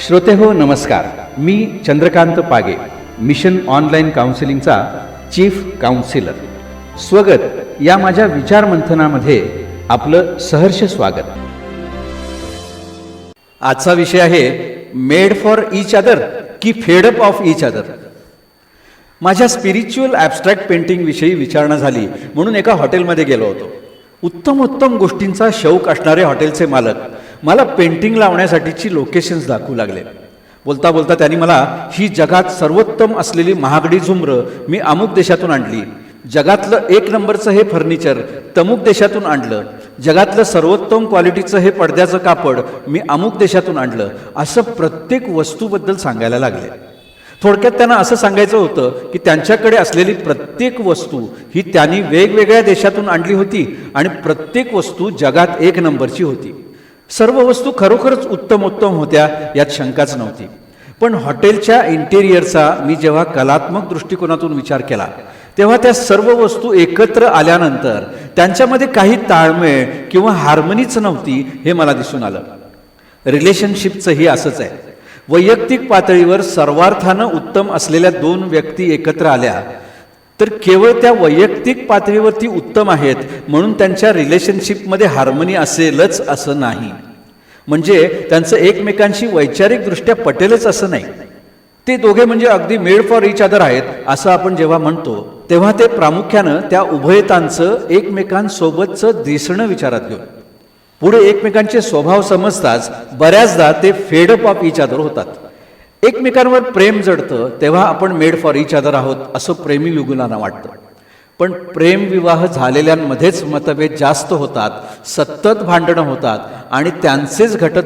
श्रोते हो नमस्कार. मी चंद्रकांत पागे मिशन ऑनलाईन काउन्सिलिंगचा चीफ काउन्सिलर. स्वगत. या माझ्या विचार मंथनामध्ये आपलं सहर्ष स्वागत. आजचा विषय आहे मेड फॉर इच अदर की fed up of each other माझ्या स्पिरिच्युअल ॲबस्ट्रॅक्ट पेंटिंग विषयी विचारणा झाली म्हणून एका हॉटेलमध्ये गेलो होतो. उत्तम उत्तम गोष्टींचा शौक असणारे हॉटेलचे मालक मला पेंटिंग लावण्यासाठीची लोकेशन्स दाखवू लागले. बोलता बोलता त्यांनी मला ही जगात सर्वोत्तम असलेली महागडी झुमरं मी अमुक देशातून आणली. जगातलं एक नंबरचं हे फर्निचर तमुक देशातून आणलं. जगातलं सर्वोत्तम क्वालिटीचं हे पडद्याचं कापड मी अमुक देशातून आणलं. असं प्रत्येक वस्तूबद्दल सांगायला लागले. थोडक्यात त्यांना असं सांगायचं होतं की त्यांच्याकडे असलेली प्रत्येक वस्तू ही त्यांनी वेगवेगळ्या देशातून आणली होती आणि प्रत्येक वस्तू जगात एक नंबरची होती. सर्व वस्तू खरोखरच उत्तम उत्तम होत्या यात शंकाच नव्हती. पण हॉटेलच्या इंटेरियरचा मी जेव्हा कलात्मक दृष्टिकोनातून विचार केला तेव्हा त्या सर्व वस्तू एकत्र आल्यानंतर त्यांच्यामध्ये काही ताळमेळ किंवा हार्मनीच नव्हती हे मला दिसून आलं. रिलेशनशिपचंही असंच आहे. वैयक्तिक पातळीवर सर्वार्थानं उत्तम असलेल्या दोन व्यक्ती एकत्र आल्या तर केवळ त्या वैयक्तिक पातळीवरती उत्तम आहेत म्हणून त्यांच्या रिलेशनशिपमध्ये हार्मनी असेलच असं नाही. म्हणजे त्यांचं एकमेकांशी वैचारिकदृष्ट्या पटेलच असं नाही. ते दोघे म्हणजे अगदी मेड फॉर इच अदर आहेत असं आपण जेव्हा म्हणतो तेव्हा ते प्रामुख्यानं त्या उभयतांचं एकमेकांसोबतचं दिसणं विचारात घेऊन. पुढे एकमेकांचे स्वभाव समजताच बऱ्याचदा ते फेडअप ऑफ इच अदर होतात. एकमेकांवर प्रेम जडतं तेव्हा आपण मेड फॉर इच अदर आहोत असं प्रेमी युगुलांना वाटतं. पण प्रेम विवाह झालेल्यांमध्येच मतभेद जास्त होतात सतत भांडणं होतात आणि त्यांचेच घटत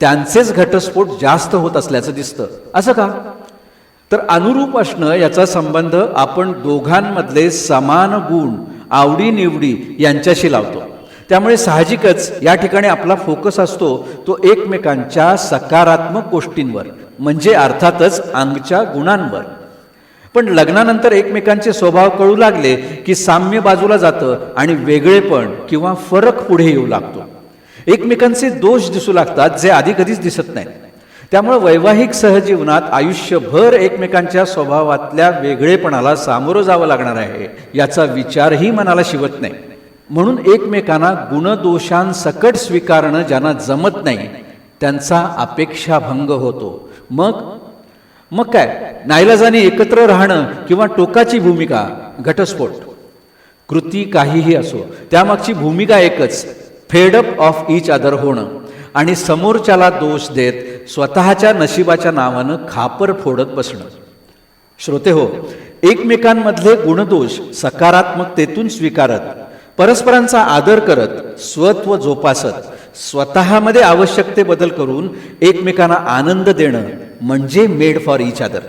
त्यांचेच घटस्फोट जास्त होत असल्याचं दिसतं. असं का? तर अनुरूप असणं याचा संबंध आपण दोघांमधले समान गुण आवडीनिवडी यांच्याशी लावतो. त्यामुळे साहजिकच या ठिकाणी आपला फोकस असतो तो एकमेकांच्या सकारात्मक गोष्टींवर म्हणजे अर्थातच अंगच्या गुणांवर. पण लग्नानंतर एकमेकांचे स्वभाव कळू लागले की साम्य बाजूला जातं आणि वेगळेपण किंवा फरक पुढे येऊ लागतो. एकमेकांचे दोष दिसू लागतात जे आधी कधीच दिसत नाहीत. त्यामुळे वैवाहिक सहजीवनात आयुष्यभर एकमेकांच्या स्वभावातल्या वेगळेपणाला सामोरं जावं लागणार आहे याचा विचारही मनाला शिवत नाही. म्हणून एकमेकांना गुणदोषांसकट स्वीकारणं ज्यांना जमत नाही त्यांचा अपेक्षाभंग होतो. मग मग काय? नाईलाजाने एकत्र राहणं किंवा टोकाची भूमिका घटस्फोट. कृती काहीही असो त्यामागची भूमिका एकच फेडअप ऑफ इच अदर होणं. आणि समोरच्याला दोष देत स्वतःच्या नशिबाच्या नावानं खापर फोडत बसणं. श्रोते हो एकमेकांमधले गुणदोष सकारात्मकतेतून स्वीकारत परस्परांचा आदर करत स्वत्व जोपासत स्वतःमध्ये आवश्यक ते बदल करून एकमेकांना आनंद देणं म्हणजे मेड फॉर इच अदर.